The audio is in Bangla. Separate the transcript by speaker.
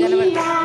Speaker 1: জানাবেন।